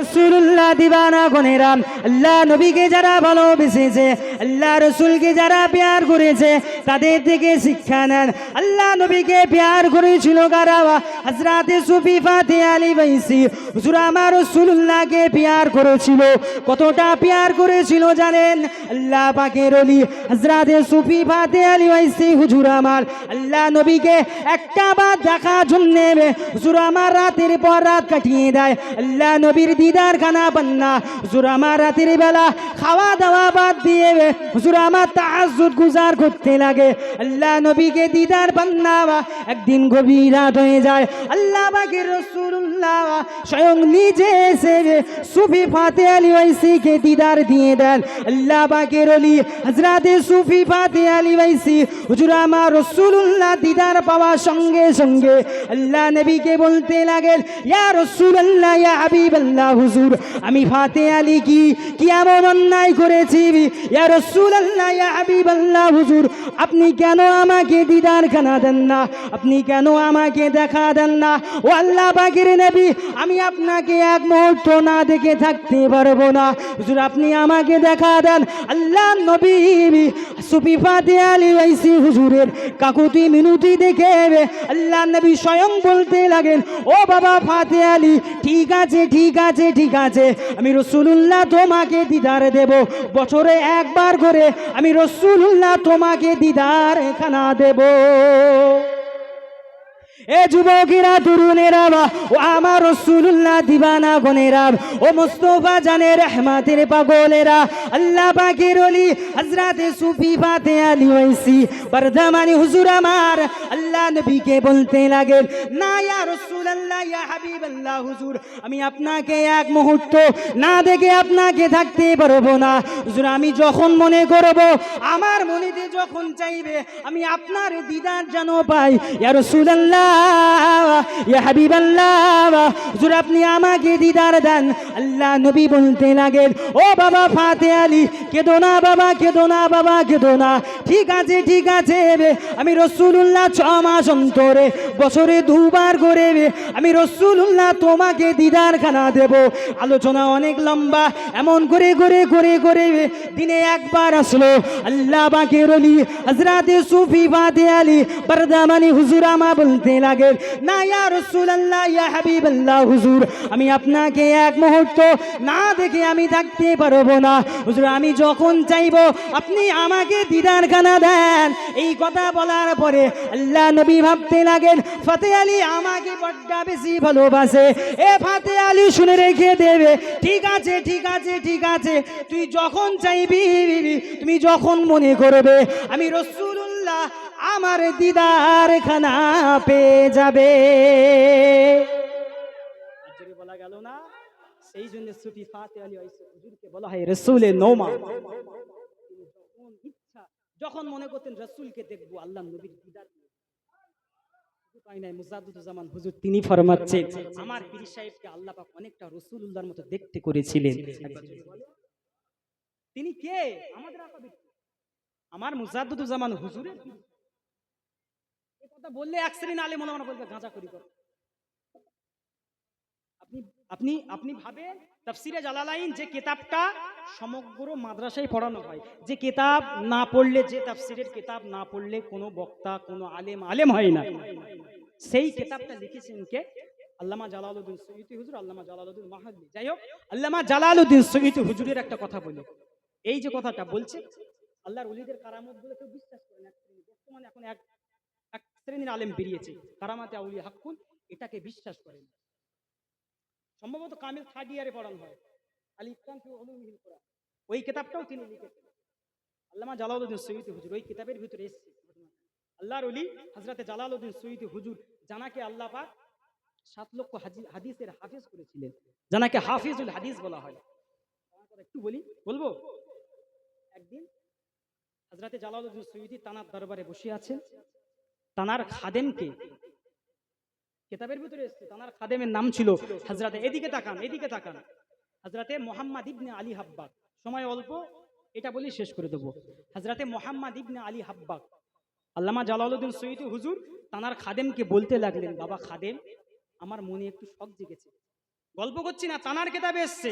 রসুল্লাহ দিবানা গনেরাম আল্লাহ নবীকে যারা ভালোবেসেছে, আল্লাহ রসুলকে যারা প্যার করেছে, তাদের থেকে শিক্ষা নেন। আল্লাহ নবীকে প্যার করেছিল কারাওয়া হজরাতে সুফি ফাতে আলী বাইসি হুজুর, আমার রসুল্লাহকে প্যার করেছিল। কতটা প্যার করেছিল জানেন? আল্লাহ পাকের অলি হজরাতে সুফি ফাতে আলী বাইসি হুজুর আমার। আল্লাহ নবীকে একটা বার দেখার জন্য, হুজুর, আমার রাতের পর রাত কাটিয়ে দেয়। আল্লাহ নবীর দিদার খানা পান্না হুজুর আমার রাতের বেলা খাওয়া দাওয়া বাদ দিয়ে হুজুর আমার তাহাজুদ গুজার করতে লাগে। আল্লাহ নবীকে দিদার পান্না একদিন গভীর রাত হয়ে যায়। আল্লাহ বাকি স্বয়ং নিজে এসে সুফি ফাতে আলী দিদার দিয়ে দেন। আল্লাহ বাকের অলি হজরাতে সুফি ফাতে আলী হুজুর আমার রসুল্লাহ দিদার সঙ্গে সঙ্গে আল্লাহ নবীকে বলতে লাগেন, ইয়া রসুল্লাহ ইয়া হাবিব আল্লাহ হুজুর, আমি ফাতে আলী কি? কি এমন অন্যায় করেছি? ইয়া রসুল্লাহ ইয়া হাবিব আল্লাহ হুজুর, আপনি কেন আমাকে দিদার খানা দেন না? আপনি কেন আমাকে দেখা দেন না? ও আল্লাহ বাগের নবী আমি আপনাকে এক মুহূর্ত না দেখে থাকতে পারব না। হুজুর, আপনি আমাকে দেখা দেন। আল্লাহ নবী, সুফি ফাতে আলী ওয়াইসি হুজুরের কাকুতি মিনুতি দেখে আল্লাহ নবী স্বয়ং বলতে লাগেন, ও বাবা ফাতে আলী, ঠিক আছে ঠিক আছে ঠিক আছে। আমি রসুল্লাহ তোমাকে দিদার দেব। বছরে একবার করে আমি রসুল্লাহ তোমাকে দিদার খানা দেব। এ যুবকেরা, তরুণেরা বা, ও আমার রসুল্লাহ দিবানা গনেরা ও মুস্তফা জানে রহমাতের পাগলেরা। আল্লাহ পাকের অলি হজরাতে সুফি ফাতে আলী ওয়াইসি, বর্ধমানি হুজুর আমার। আল্লাহ নবীকে বলতে লাগেন না ইয়া রসুল্লাহ ইয়া হাবিব আল্লাহ হুজুর, আমি আপনাকে এক মুহূর্ত না দেখে আপনাকে থাকতে পারব না। হুজুর, আমি যখন মনে করব, আমার মনেতে যখন চাইবে, আমি আপনার দিদার যেন পাই। ইয়া রসুল্লাহ ইয়া হাবিবাল্লাহ হুজুর আপনি আমাকে দিদার দেন আল্লাহ নবী বলতে ও বাবা ফাতে আলী না বাবা না বাবা না ঠিক আছে ঠিক আছে আমি রসুল্লাহ ছ মাস অন্তরে বছরে দুবার করে। আমি রসুল্লাহ তোমাকে দিদার খানা দেব আলোচনা অনেক লম্বা, এমন করে করে করে করে। দিনে একবার আসলো আল্লাহ বাকে রলি হজরাতে সুফি ফাতে আলী বরদামানি হুজুর আমা বলতে লাগে না, ইয়া রসুল্লাহ ইয়া হাবিব আল্লাহ হুজুর, আমি আপনাকে এক মুহূর্ত না দেখে আমি থাকতে পারব না। হুজুর, আমি যখন চাইব, আপনি আমাকে দিদার খানা দেন। এই কথা বলার পরে আল্লাহ নবী ভাবতে লাগেন, ফাতে আলী আমাকে বড্ড বেশি ভালোবাসে। এ ফাতে আলী শুনে রেখে দেবে, ঠিক আছে ঠিক আছে ঠিক আছে, তুই যখন চাইবি, তুমি যখন মনে করবে। আমি রসুল্লাহ আমার দিদার খানা পেয়ে যাবে। বলা গেল না, সেই জন্য সুফি ফাতে আলী হুজুরকে বলা হয় রসুলে নৌমা ইচ্ছা, যখন মনে করতেন রসুলকে দেখব, আল্লাহ নবীর দিদার। হুজুর তিনি আমার পীর সাহেবকে আল্লাহ মতো দেখতে করেছিলেন। তিনি কে? আমার মুজাদুজ্জামান হুজুরের কথা বললে এক শ্রেণি মনে মনে বলবে, গাঁজা করি আপনি আপনি আপনি তাফসিরে জালালাইন যে কিতাবটা সমগ্র মাদ্রাসায় পড়ানো হয়, যে কিতাব না পড়লে, যে তাফসিরের কিতাব না পড়লে কোনো বক্তা, কোনো আলেম আলেম হয় না। সেই কিতাবটা লিখেছেন কে? আল্লামা জালালউদ্দিন সৈয়দি হুজুর, আল্লামা জালালউদ্দিন মাহাদি। যাই হোক, আল্লামা জালালউদ্দিন হুজুরের একটা কথা বলি। এই যে কথাটা বলছে, আল্লাহর কারামত বলে কেউ বিশ্বাস করে না। বর্তমানে এখন এক শ্রেণির আলেম বেরিয়েছে। কারামাতে আউলিয়া হাক্কুন, এটাকে বিশ্বাস করেন। সম্ভবত কামিল থার্ড ইয়ারে পড়ানো হয়। আলী উলুমিহিল ওই কিতাবটাও তিনি লিখেছেন। আল্লামা জালালউদ্দিন সৈয়দি হুজুর, ওই কিতাবের ভিতরে এসেছে আল্লাহর অলি হজরতে জালালউদ্দিন সৈয়দি হুজুর, জানাকে আল্লাহ পাক সাত লক্ষ হাদিসের হাফিজ করেছিলেন। জানাকে হাফিজুল হাদিস বলা হয়। একটু বলি, বলব? একদিন হজরতে জালালউদ্দিন সৈয়দি তানার দরবারে বসে আছেন। তানার খাদেমকে। কেতাবের ভিতরে এসছে, তানার খাদেমের নাম ছিল হাজরাতে এদিকে তাকান এদিকে তাকান। হাজরাতে মোহাম্মদ ইবনে আলী হাব্বাক সময় অল্প, এটা বলি শেষ করে দেবো। হাজরাতে মোহাম্মদ ইবনে আলী হাব্বাক আল্লামা জালালউদ্দিন সৈয়দি হুজুর তানার খাদেমকে বলতে লাগলেন, বাবা খাদেম, আমার মনে একটু শখ জেগেছে। গল্প করছি না, তানার কেতাবে এসছে।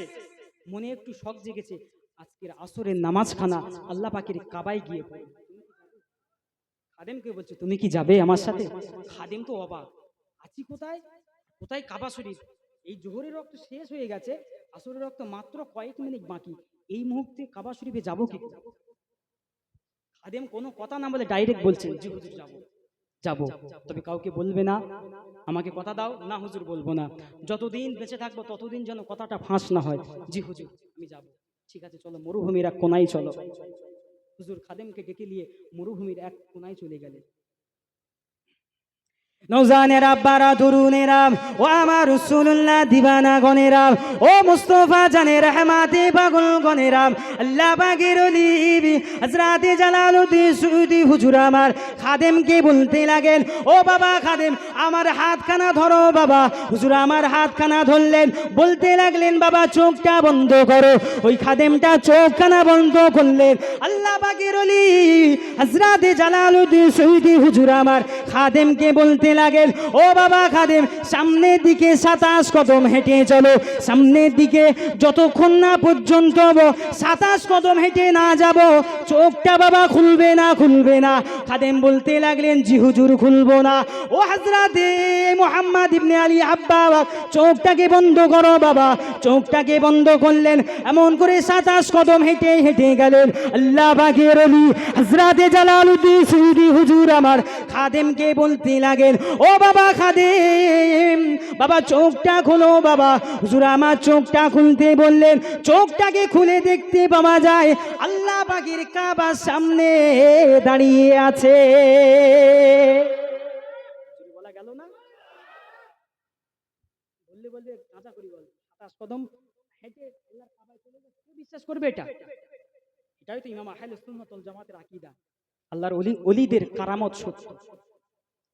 মনে একটু শখ জেগেছে, আজকের আসরের নামাজখানা আল্লাহ পাকের কাবায় গিয়ে পড়ব। খাদেমকে বলছে, তুমি কি যাবে আমার সাথে? খাদেম তো অবাক, আছি কোথায়? কোথায় কাবা শরীফ? এই জোহরের রক্ত শেষ হয়ে গেছে, আসরের রক্ত মাত্র কয়েক মিনিট বাকি, এই মুহূর্তে কাবা শরীফে যাব কি? খাদেম কোনো কথা না বলে ডাইরেক্ট বলছেন জি হুজুর, যাব। যাব, তবে কাউকে বলবে না, আমাকে কথা দাও, না হুজুর বলব না। যতদিন বেঁচে থাকব, ততদিন যেন কথাটা ফাঁস না হয়। জি হুজুর, আমি যাব। ঠিক আছে, চলো, মরুভূমির এক কোনায় চলো। হুজুর খাদেমকে ডেকে নিয়ে মরুভূমির এক কোনায় চলে গেলেন। নৌজানেরা বারা তরুণেরা ও আমার রসুল্লাহ দিবানা গনেরাম ও মুস্তফা জানে রহমাতে পাগল গনেরাম আল্লাহ পাকের লিবি হজরাতে জালালুদ্দিন সুদি হুজুর আমার, খাদেমকে বলতে লাগেন, ও বাবা খাদেম, আমার হাতখানা ধরো বাবা। হুজুর আমার হাতখানা ধরলেন, বলতে লাগলেন, বাবা চোখটা বন্ধ করো। ওই খাদেমটা চোখখানা বন্ধ করলেন। আল্লাহ পাকের অলি হজরাতে জালালুদ্দিন সুদি হুজুর আমার, খাদেমকে বলতে লাগেন ও বাবা খাদেম, সামনের দিকে সাতাশ কদম হেঁটে চলো। সামনের দিকে যতক্ষণ না পর্যন্ত সাতাশ কদম হেঁটে না যাব, চোখটা বাবা খুলবে না খুলবে না। খাদেম বলতে লাগলেন, জি হুজুর, খুলবো না। ও হাজরাতে মোহাম্মদ ইবনে আলী আব্বা চোখটাকে বন্ধ করো বাবা। চোখটাকে বন্ধ করলেন, এমন করে সাতাশ কদম হেঁটে হেঁটে গেলেন। আল্লাহ বাগের অলি হজরাতে জালালুদ্দিন সুইদি হুজুর আমার। খাদেমকে বলতে লাগেন ও বাবা খাদেম, বাবা চোখটা খোলো বাবা। হুজুর, আমার চোখটা খুলতে বললেন, চোখটাকে খুলে দেখতে পাওয়া যায়। আল্লাহ পাখির কাবার সামনে দাঁড়িয়ে আছে। আল্লাহর বিশ্বাস করবে এটা? এটাই তো ইমাম জামাতের আল্লাহর কারামত সত্য।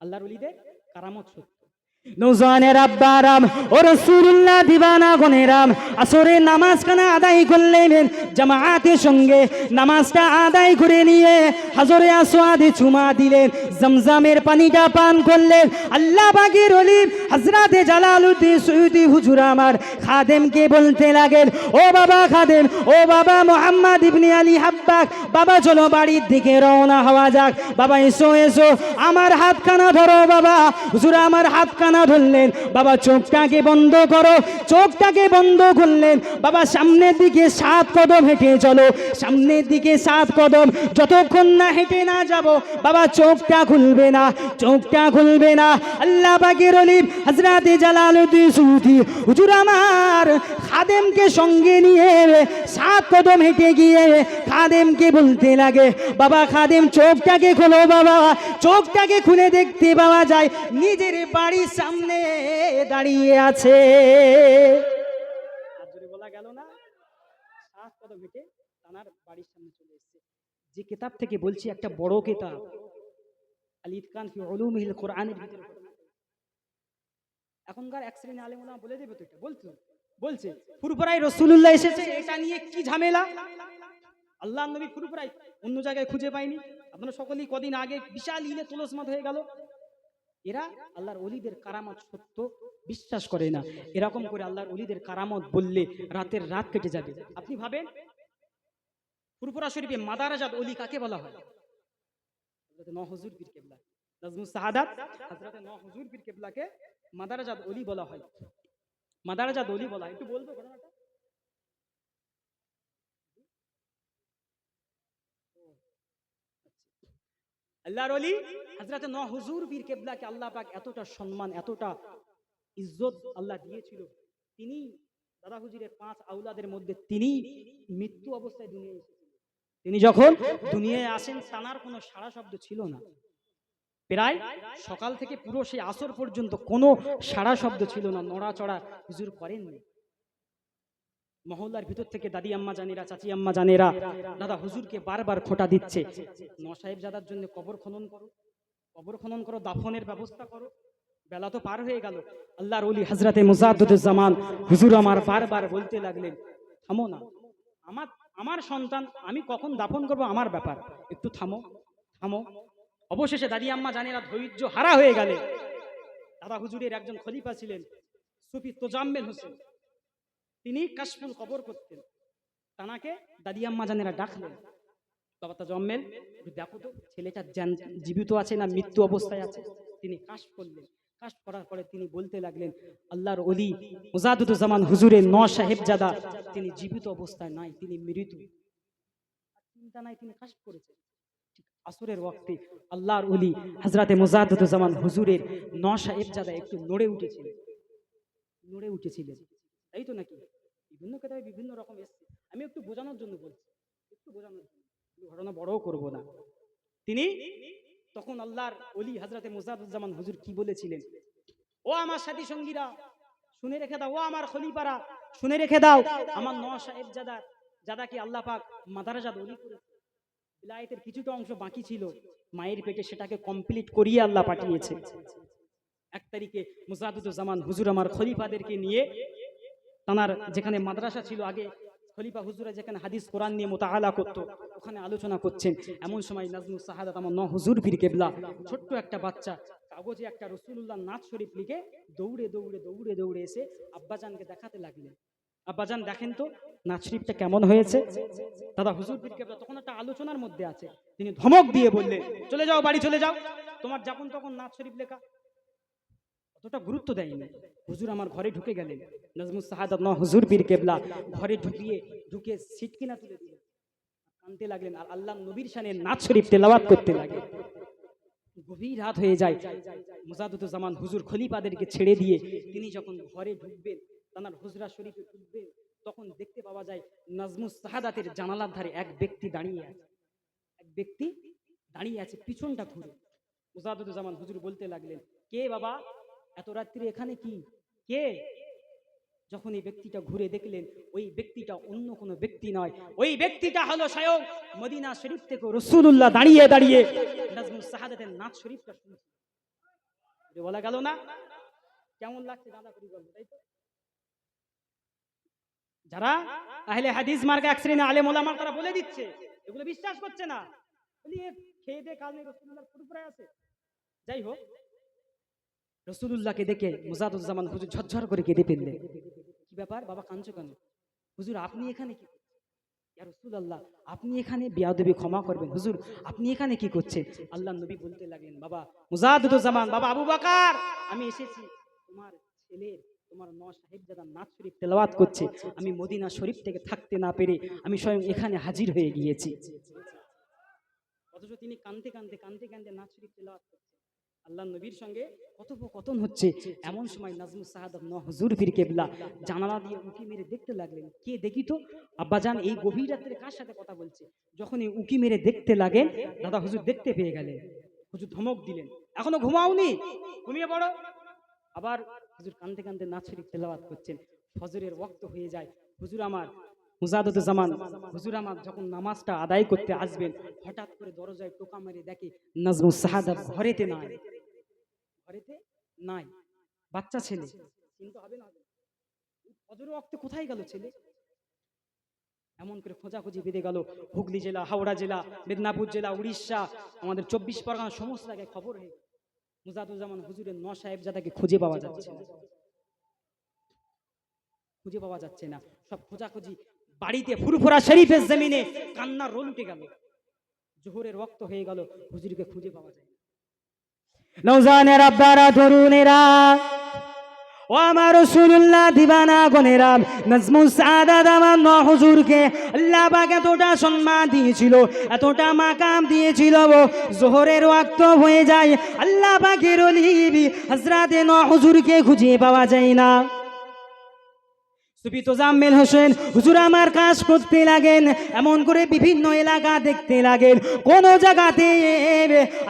আল্লাহর ওলিদের কারামত সত্য। নৌজানের আব্বারাম, ও রসুল্লাহ দিবানা গনেরাম আসরে নামাজ খানা আদায় করলেন, জামায়াতের সঙ্গে নামাজটা আদায় করে নিয়ে হাজরে আসোয়াদে চুমা দিলেন, জমজমের পানিটা পান করলেন। আল্লাহ বাগের অলি হজরাতে জালালুদ্দিন সৈয়দি হুজুর আমার খাদেমকে বলতে লাগেন, ও বাবা খাদেম, ও বাবা মোহাম্মদ ইবনে আলী হাব্বাক, বাবা চলো বাড়ির দিকে রওনা হওয়া যাক, বাবা এসো এসো, আমার হাতখানা ধরো বাবা, হুজুর আমার হাতখানা ধরলেন। বাবা, চোখটাকে বন্ধ করো। চোখটাকে বন্ধ করলেন। বাবা, সামনের দিকে সাত কদম হেঁটে চলো। সামনের দিকে সাত কদম। যতক্ষণ না হেঁটে না যাব, বাবা, চোখটা খুলবে না। চোখটা খুলবে না। আল্লাহ বাগের অলিম হজরাতে জালালুদ্দিন সুদি হুজুর আমার খাদেমকে সঙ্গে নিয়ে সাত কদম হেঁটে গিয়ে খাদেমকে বলতে লাগে, বাবা, খাদেম, চোখটাকে খোলো বাবা। চোখটাকে খুলে দেখতে পাওয়া যায়। নিজের বাড়ির সামনে দাঁড়িয়ে আছে। বলা গেল না। বাড়ির যে কিতাব থেকে বলছি, একটা বড় কিতাব। এখনকার বলে দেবে তো এটা। বলছে রসুলুল্লাহ এসেছে, এটা নিয়ে কি ঝামেলা? আল্লাহ নবী ফুরফুরাই অন্য জায়গায় খুঁজে পাইনি আপনারা সকলেই কদিন আগে বিশাল ইলে তুলসমাত হয়ে গেল। এরা আল্লাহর অলিদের কারামত সত্য বিশ্বাস করে না। এরকম করে আল্লাহর অলিদের কারামত বললে রাতের রাত কেটে যাবে। আপনি ভাবেন? ফুরফুরা শরীফে মাদারাজাদ অলি কাকে বলা হয়? নহজুর পীর কেবলা। নাজমুস সাহাদাত পীর কেবলাকে মাদারাজাদ অলি বলা হয়। মাদারাজাদ অলি বলা হয়। একটু বলব ঘটনাটা? আল্লাহর অলি হযরতে নহজুর পীর কেবলাকে আল্লাহ পাক এতটা সম্মান, এতটা ইজ্জত আল্লাহ দিয়েছিল। তিনি দাদা হুজুরের পাঁচ আউলাদের মধ্যে তিনি মৃত্যু অবস্থায় দুনিয়ায় এসেছিলেন। তিনি যখন দুনিয়ায় আসেন, তানার কোনো সারা শব্দ ছিল না। প্রায় সকাল থেকে পুরো সেই আসর পর্যন্ত কোনো সারা শব্দ ছিল না। নড়াচড়া হুজুর করেননি। মহল্লার ভিতর থেকে দাদি আম্মা জানেরা, চাচি আম্মা জানেরা, দাদা হুজুরকে বারবার খোটা দিচ্ছে। ন সাহেব জাদার জন্য কবর খনন করো, কবর খনন করো, দাফনের ব্যবস্থা করো, বেলা তো পার হয়ে গেল। আল্লাহর ওলি হজরতে মুজাদ্দুজ্জামান হুজুর আমার বারবার বলতে লাগলেন, থামো না, আমার আমার সন্তান, আমি কখন দাফন করব আমার ব্যাপার, একটু থামো থামো। অবশেষে দাদি আম্মা জানেরা ধৈর্য হারা হয়ে গেলে দাদা হুজুরের একজন খলিফা ছিলেন, সুফি তোজাম্মেল হোসেন। তিনি কাশফুল কবর করতেন। তানাকে দাদিয়াম্মা জানেরা ডাকলেন। বাবা তা একটু দেখো তো ছেলেটা জীবিত আছে না মৃত্যু অবস্থায় আছে, তিনি কাশ করলেন। কাশ করার পরে তিনি বলতে লাগলেন, আল্লাহর অলি মুজাদুজ্জামান হুজুরের ন সাহেবজাদা তিনি জীবিত অবস্থায় নাই, তিনি মৃত। চিন্তা নাই, তিনি কাশ করেছেন। আসরের ওয়াক্তে আল্লাহর অলি হজরতে মুজাদুজ্জামান হুজুরের ন সাহেবজাদা একটু নড়ে উঠেছিলেন। নড়ে উঠেছিলেন। তাই তো নাকি? বিভিন্ন কেতাবে বিভিন্ন রকম এসছে। আমি একটু বোঝানোর জন্য বলছি। একটু বোঝানোর জন্য। ঘটনা বড়ও করব না। তিনি তখন আল্লাহর অলি হাজরাতে মুজাদুজ্জামান হুজুর কি বলেছিলেন? ও আমার সাথী সঙ্গীরা, শুনে রেখে দাও। ও আমার খলিপারা শুনে রেখে দাও। আমার ন সাহেব জাদা জাদাকে আল্লাহ পাক মাদারাজাদ অলি করেছে বিলায়েতের কিছুটা অংশ বাকি ছিল। মায়ের পেটে সেটাকে কমপ্লিট করিয়ে আল্লাহ পাঠিয়েছে। এক তারিখে মুজাদুজ্জামান হুজুর আমার খলিফাদেরকে নিয়ে তানার যেখানে মাদ্রাসা ছিল, আগে খলিফা হুজুরা যেখানে হাদিস, কোরআন নিয়ে মোতাহালা করতো, ওখানে আলোচনা করছেন। এমন সময় নাজমুল সাহাদাত আমার ন হুজুর পীর কেবলা, ছোট্ট একটা বাচ্চা, কাগজে একটা রসুল্লাহ নাচ শরীফ লিখে দৌড়ে দৌড়ে দৌড়ে দৌড়ে এসে আব্বাজানকে দেখাতে লাগলেন। আব্বাজান, দেখেন তো, নাচ শরীফটা কেমন হয়েছে? দাদা হুজুর ফির কেবলা তখন একটা আলোচনার মধ্যে আছে। তিনি ধমক দিয়ে বললেন, চলে যাও, বাড়ি চলে যাও। তোমার যখন তখন নাচ শরীফ লেখা। অতটা গুরুত্ব দেয়নি। হুজুর আমার ঘরে ঢুকে গেলেন। নাজমুল সাহাদাত ন হুজুর বীর কেবলা ঘরে ঢুকিয়ে ঢুকে সিট কিনা তুলে দিলেন কানতে লাগলেন আর আল্লাহ নবীর শানে নাচ শরীফ তেলাওয়াত করতে লাগলেন। গভীর রাত হয়ে যায়। মুজাদুজ্জামান হুজুর খলিফাদেরকে ছেড়ে দিয়ে তিনি যখন ঘরে ঢুকবেন তানার হুজরা শরীফে ঢুকবেন তখন দেখতে পাওয়া যায় নাজমুস সাহাদাতের জানালার ধারে এক ব্যক্তি দাঁড়িয়ে আছে। এক ব্যক্তি দাঁড়িয়ে আছে, পিছনটা ঘুরে মুজাদুজ্জামান হুজুর বলতে লাগলেন, কে বাবা? এত রাত্রি এখানে কি? কে? যখন এই ব্যক্তিটা ঘুরে দেখলেন, ওই ব্যক্তিটা অন্য কোনো ব্যক্তি নয়। ওই ব্যক্তিটা হলো স্বয়ং মদিনা শরীফ থেকে রসুল্লাহ দাঁড়িয়ে দাঁড়িয়ে নাজমুল সাহাদাতের নাচ শরীফটা বলা গেল না? কেমন লাগছে দাদা করি বলব তাই যারা আহলে হাদিস মার্কা এক শ্রেণি আলেম ওলামার তারা বলে দিচ্ছে, এগুলো বিশ্বাস করছে না। খেয়ে দে, কাল আছে। যাই হোক রসুল্লাহকে দেখে মুজাদুজ্জামান হুজুর ঝরঝর করে কেঁদে ফেললেন। কি ব্যাপার? বাবা কাঁদছো কেন? হুজুর, আপনি এখানে কি ইয়া রসুল্লাহ আপনি এখানে বিয়াদবি ক্ষমা করবেন। হুজুর, আপনি এখানে কি করছেন? আল্লাহ নবী বলতে লাগলেন, বাবা মুজাদুজ্জামান বাবা আবু বাকার, আমি এসেছি। তোমার ছেলের তোমার ন সাহেব যারা নাচ শরীফ তেলাওয়াত করছে। আমি মদিনা শরীফ থেকে থাকতে না পেরে আমি স্বয়ং এখানে হাজির হয়ে গিয়েছি। অথচ তিনি কানতে কানতে কানতে কানতে নাচ শরীফ তেলাওয়াত করছে। আল্লাহ নবীর সঙ্গে কথোপকথন হচ্ছে। এমন সময় নাজমুল সাহাদব ন হুজুর ফির কেবলা জানালা দিয়ে উঁকি মেরে দেখতে লাগলেন। কে দেখি আব্বাজান এই গভীর রাত্রে কার সাথে কথা বলছে? যখন এই উকি মেরে দেখতে লাগেন, দাদা হুজুর দেখতে পেয়ে গেলেন। হুজুর ধমক দিলেন, এখনও ঘুমাওনি? ঘুমিয়ে পড়ো। আবার হুজুর কানতে কানতে নাচ শরীফ তেলাওয়াত করছেন। ফজরের ওয়াক্ত হয়ে যায়। হুজুর আমার মুজাদত মুজাদুজ্জামান হুজুর আমার যখন নামাজটা আদায় করতে আসবেন, হঠাৎ করে দরজায় টোকা মেরে দেখে নাজমুল সাহাদাব ঘরেতে নাই। ঘরেতে নাই বাচ্চা ছেলে। চিন্তা হবে না ফজরের ওয়াক্তে কোথায় গেল ছেলে? এমন করে খোঁজাখুঁজি বেঁধে গেল হুগলি জেলা হাওড়া জেলা মেদিনীপুর জেলা উড়িষ্যা আমাদের চব্বিশ পরগনা সমস্ত জায়গায় খবর হয়ে। মুজাদুজ্জামান হুজুরের ন সাহেবজাদাকে খুঁজে পাওয়া যাচ্ছে না। খুঁজে পাওয়া যাচ্ছে না। সব খোঁজাখুঁজি বাড়িতে ফুরফুরা শরীফের জমিনে কান্নার রোল উঠে গেল। জোহরের রক্ত হয়ে গেল হুজুরকে খুঁজে পাওয়া যায়। নৌজানের আব্বারা তরুণেরা ও আমার রসুল্লাহ দিবানা গনেরা, নজমুল সাদাত আমার ন হুজুরকে আল্লাহ পাক এতটা সম্মান দিয়েছিল, এতটা মাকাম দিয়েছিল ও জোহরের ওয়াক্ত হয়ে যায়, আল্লাহ পাকের ওলিবি হজরাতে ন হুজুরকে খুঁজে পাওয়া যায় না। সুফি তোজাম্মেল হোসেন, হুজুর আমার কাজ করতে লাগেন, এমন করে বিভিন্ন এলাকা দেখতে লাগেন। কোন জায়গাতে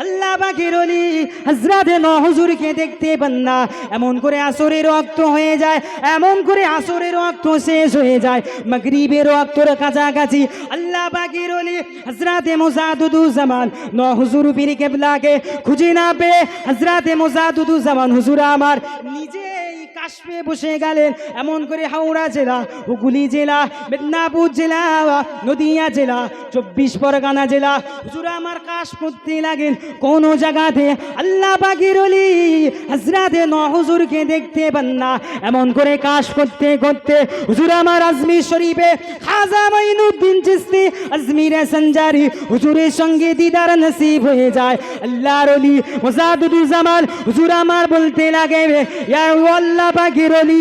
আল্লাহ বাকির অলি হজরতে ন হুজুরকে দেখতে পান না। এমন করে আসরের রক্ত হয়ে যায়, এমন করে রক্ত শেষ হয়ে যায়। মাগরিবের রক্তর কাছাকাছি আল্লাহ বাকির অলি হজরতে ন হুজুর পীর কেবলাকে খুঁজে না পেয়ে হজরতে মোজাদুদুজ্জামান হুজুর আমার কাশপে বসে গেলেন, এমন করে হাওড়া জেলা, হুগলি জেলা, মেদিনীপুর জেলা, নদিয়া জেলা, চব্বিশ পরগনা জেলা। হুজুর, আমার কাশ করতে লাগেন, কোন জায়গাতে আল্লাহ অলি হজরাতে ন হুজুরকে দেখতে পান না। এমন করে কাশ করতে করতে হুজুর, আমার আজমির শরীফে খাজা মাইনুদ্দিন চিস্তি আজমির সঞ্জারি হুজুরের সঙ্গে দিদার নসিব হয়ে যায়। আল্লাহর অলি মোজাদুদুল জামাল, হুজুর, আমার বলতে লাগে, ইয়া আল্লাহ পাকের অলি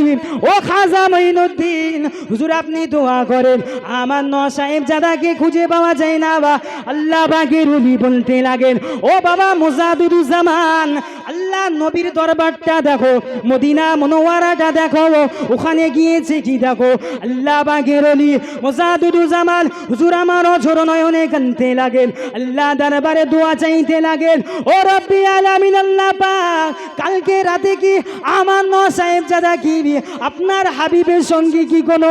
ও খাজা মঈনুদ্দিন। হুজুর, আপনি দোয়া করেন। আমার ন সাহেব জাদাকে খুঁজে পাওয়া যায় না বা। আল্লাহ অলি বলতে লাগেন, ও বাবা মোজাদুদুল জামান আল্লাহ নবীর দরবারটা দেখো, মদিনা মনোয়ারাটা দেখো, ওখানে গিয়েছে কি দেখো? আল্লাহ বাগের অলি জামাল, হুজুর আমার অঝর নয়নে কানতে লাগেন। আল্লাহ দরবারে দোয়া চাইতে লাগেন, ও রব্বি আলামিন, আল্লাহ পাক, কালকে রাতে কি আমার ন সাহেব জাদা কি? আপনার হাবিবের সঙ্গে কি কোনো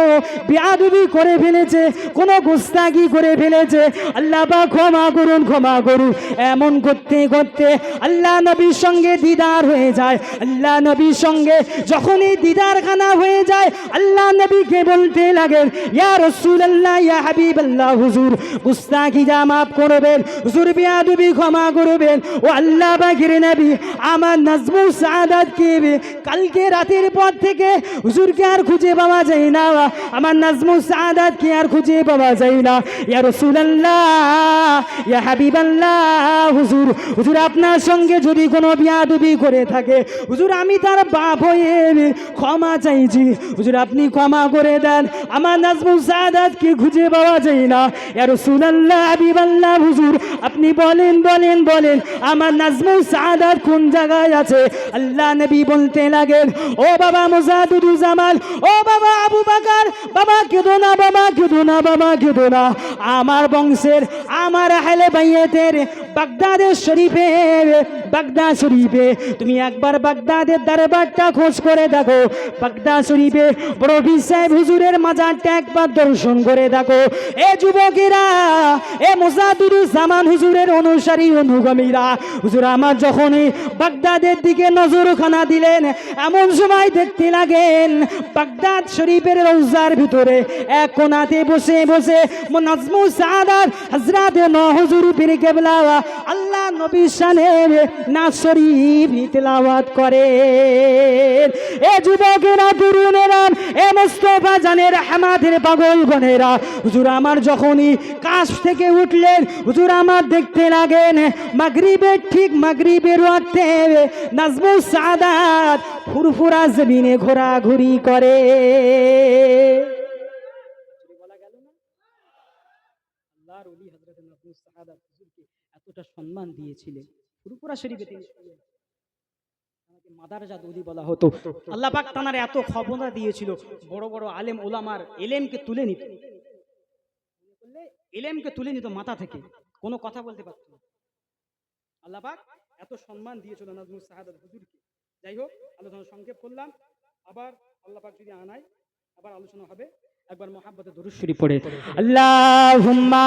বিয়াদুবি করে ফেলেছে? কোনো গুস্তাগি করে ফেলেছে? আল্লাহ পাক ক্ষমা করুন ক্ষমা করুন। এমন করতে করতে আল্লাহ নবীর সঙ্গে দিদার হয়ে যায়। আল্লাহ নবীর সঙ্গে যখনই দিদার খানা হয়ে যায়, আল্লাহ নবীকে বলতে লাগেন, ইয়া রসুল আল্লাহ ইয়া হাবিব আল্লাহ হুজুর গুস্তাকি যা মাফ করবেন, হুজুর বিয়াদুবি ক্ষমা করবেন। ও আল্লাহ বাগির নবী, আমার নাজমু সাদাতকে কালকে রাতের পর থেকে হুজুরকে আর খুঁজে পাওয়া যায় না। আমার নাজমু সাদাতকে আর খুঁজে পাওয়া যায় না। ইয়া রসুল আল্লাহ ইয়া হাবিব আল্লাহ হুজুর হুজুর আপনার সঙ্গে যদি কোনো বিয়াদুবি করে থাকে। হুজুর, আমি তার বাপ হয়ে ক্ষমা চাইছি। হুজুর, আপনি ক্ষমা করে দেন। আমার নাজমু সাদাতকে খুঁজে পাওয়া যায় না। রসুল আল্লাহ হাবিব হুজুর, আপনি বলেন বলেন বলেন, আমার নাজমু সাদাত কোন জায়গায় আছে? আল্লাহ নবী বলতে লাগেন, ও বাবা মুজাদুদুল জামাল, ও বাবা আবু বাকার, বাবা কেঁদো না, বাবা কেঁদো না, বাবা কেঁদো না। আমার বংশের, আমার আহলে বাইয়েতের বাগদাদের শরীফে বাগদাদ শরীফে, তুমি একবার বাগদাদের দরবারটা খোঁজ করে দেখো। বাগদাদ শরীফে বড় পীর সাহেব হুজুরের মাজারটা একবার দর্শন করে দেখো। এ যুবকেরা, এ মোজাদুর জামান হুজুরের অনুসারী, অনুগামীরা, হুজুর আমার যখনই বাগদাদের দিকে নজরখানা দিলেন, এমন সময় দেখতে লাগেন, বাগদাদ শরীফের রৌজার ভিতরে এক কোনাতে বসে বসে নাজমু সাদাত ন হুজুর পীর কেবলা আল্লাহ নবী শানের নাচ শরীফ তেলাওয়াত করে এ যুবকেরা, তরুণেরা, এ মোস্তফা জানের হামাদের পাগল গনেরা হুজুর আমার যখনই কাশ থেকে উঠলেন, হুজুর আমার দেখতে লাগেন, মাগরিবের ঠিক মাগরিবের অর্থে নাজমু সাদাত ফুরফুরা জমিনে ঘোরাঘুরি করে বলা গেল না হযরত নাজমুস সাহাদাত হুজুরকে এতটা সম্মান দিয়েছিলেন। ফুরফুরা শরীফে তিনি কোনো কথা বলতে এত দিয়েছিল যাই হোক সংক্ষেপ করলাম। আবার আল্লাহ পাক যদি আনায়, আবার আলোচনা হবে। একবার মহাব্বতে দুরুশ্বরী পড়ে। আল্লাহুম্মা